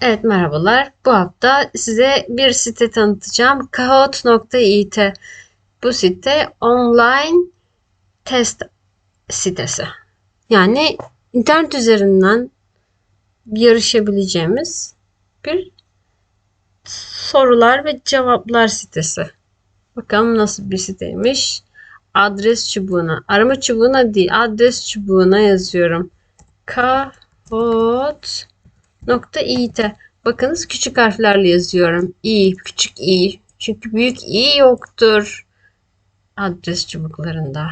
Evet merhabalar. Bu hafta size bir site tanıtacağım. Kahoot.it. Bu site online test sitesi. Yani internet üzerinden yarışabileceğimiz bir sorular ve cevaplar sitesi. Bakalım nasıl bir siteymiş. Adres çubuğuna, arama çubuğuna değil, adres çubuğuna yazıyorum. Kahoot nokta it. Bakınız küçük harflerle yazıyorum. i, küçük i. Çünkü büyük i yoktur adres çubuklarında.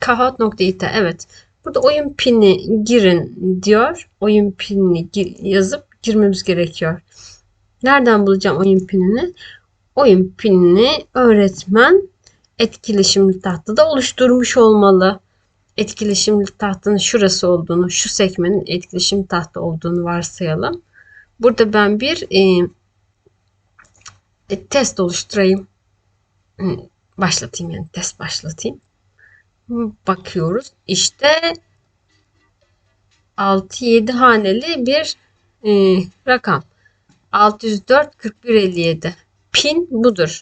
Kahoot.it evet. Burada oyun pini girin diyor. Oyun pinini yazıp girmemiz gerekiyor. Nereden bulacağım oyun pinini? Oyun pinini öğretmen etkileşimli tahtada oluşturmuş olmalı etkileşimli tahtının şurası olduğunu, şu sekmenin etkileşim tahtı olduğunu varsayalım. Burada ben bir e, e, test oluşturayım. Başlatayım yani test başlatayım. Bakıyoruz. İşte 6-7 haneli bir e, rakam. 604 4157. Pin budur.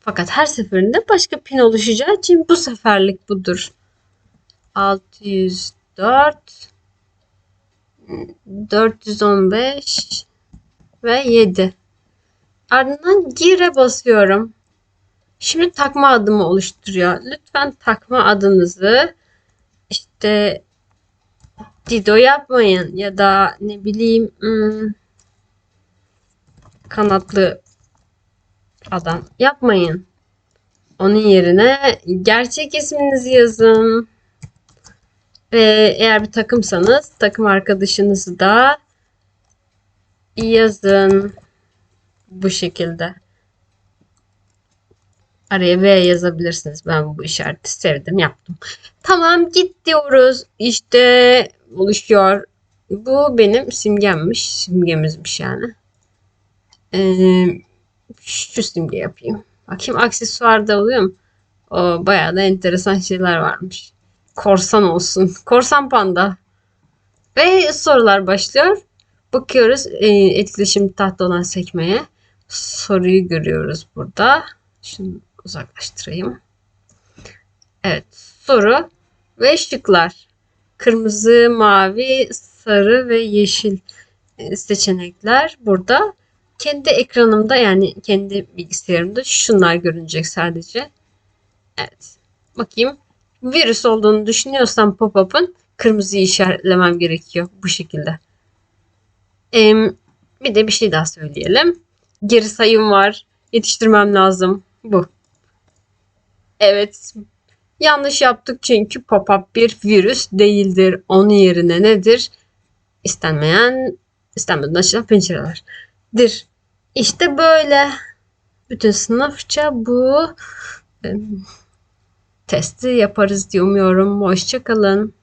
Fakat her seferinde başka pin oluşacağı için bu seferlik budur. 604 415 ve 7. Ardından gire basıyorum. Şimdi takma adımı oluşturuyor. Lütfen takma adınızı işte Dido yapmayın ya da ne bileyim hmm, kanatlı adam yapmayın. Onun yerine gerçek isminizi yazın. Ve eğer bir takımsanız takım arkadaşınızı da yazın. Bu şekilde. Araya V yazabilirsiniz. Ben bu işareti sevdim yaptım. Tamam git diyoruz. İşte oluşuyor. Bu benim simgemmiş. Simgemizmiş yani. Ee, şu simge yapayım. Bakayım aksesuar da oluyor? O bayağı da enteresan şeyler varmış korsan olsun. Korsan panda. Ve sorular başlıyor. Bakıyoruz e, etkileşim tahta olan sekmeye. Soruyu görüyoruz burada. Şunu uzaklaştırayım. Evet soru ve şıklar. Kırmızı, mavi, sarı ve yeşil e, seçenekler burada. Kendi ekranımda yani kendi bilgisayarımda şunlar görünecek sadece. Evet. Bakayım virüs olduğunu düşünüyorsam pop-up'ın kırmızıyı işaretlemem gerekiyor bu şekilde. Ee, bir de bir şey daha söyleyelim. Geri sayım var. Yetiştirmem lazım. Bu. Evet. Yanlış yaptık çünkü pop-up bir virüs değildir. Onun yerine nedir? İstenmeyen, istenmeden açılan pencerelerdir. İşte böyle. Bütün sınıfça bu testi yaparız diye umuyorum. Hoşçakalın.